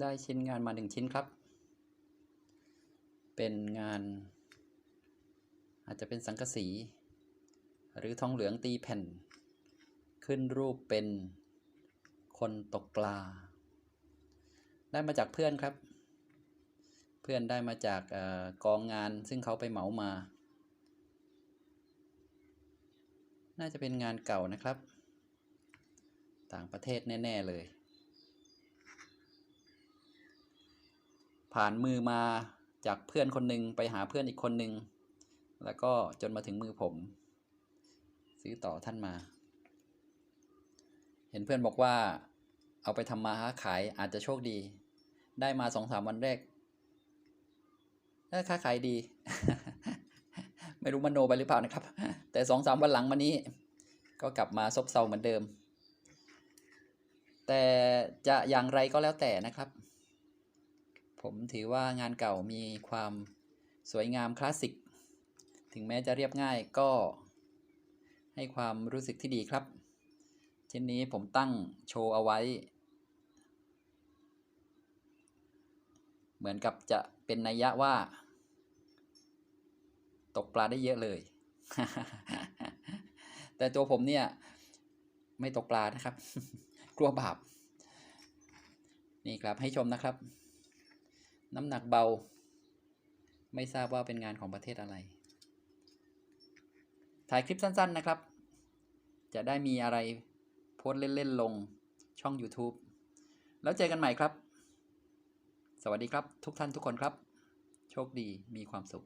ได้ชิ้นงานมาหนึ่งชิ้นครับ เป็นงาน อาจจะเป็นสังกะสี หรือทองเหลืองตีแผ่น ขึ้นรูปเป็นคนตกปลา ได้มาจากเพื่อนครับ เพื่อนได้มาจากออกองงานซึ่งเขาไปเหมามา น่าจะเป็นงานเก่านะครับ ต่างประเทศแน่ ๆ เลย ผ่านมือมาจากเพื่อนคนหนึ่งไปหาเพื่อนอีกคนหนึ่งแล้วก็จนมาถึงมือผม ซื้อต่อท่านมา เห็นเพื่อนบอกว่า เอาไปทำมาค้าขายอาจจะโชคดี ได้มาสองสามวันแรกค้าขายดี ไม่รู้มโนไปหรือเปล่านะครับ แต่สองสามวันหลังมานี้ ก็กลับมาซบเซาเหมือนเดิม แต่จะอย่างไรก็แล้วแต่นะครับ ผมถือว่างานเก่ามีความสวยงามคลาสสิก ถึงแม้จะเรียบง่ายก็ ให้ความรู้สึกที่ดีครับชิ้นนี้ผมตั้งโชว์เอาไว้ เหมือนกับจะเป็นนัยยะว่า ตกปลาได้เยอะเลย แต่ตัวผมเนี่ย ไม่ตกปลานะครับ กลัวบาปนี่ครับให้ชมนะครับ น้ำหนักเบา ไม่ทราบว่าเป็นงานของประเทศอะไร ถ่ายคลิปสั้นๆนะครับ จะได้มีอะไรโพสเล่นๆลงช่อง YouTube แล้วเจอกันใหม่ครับ สวัสดีครับทุกท่านทุกคนครับ โชคดีมีความสุข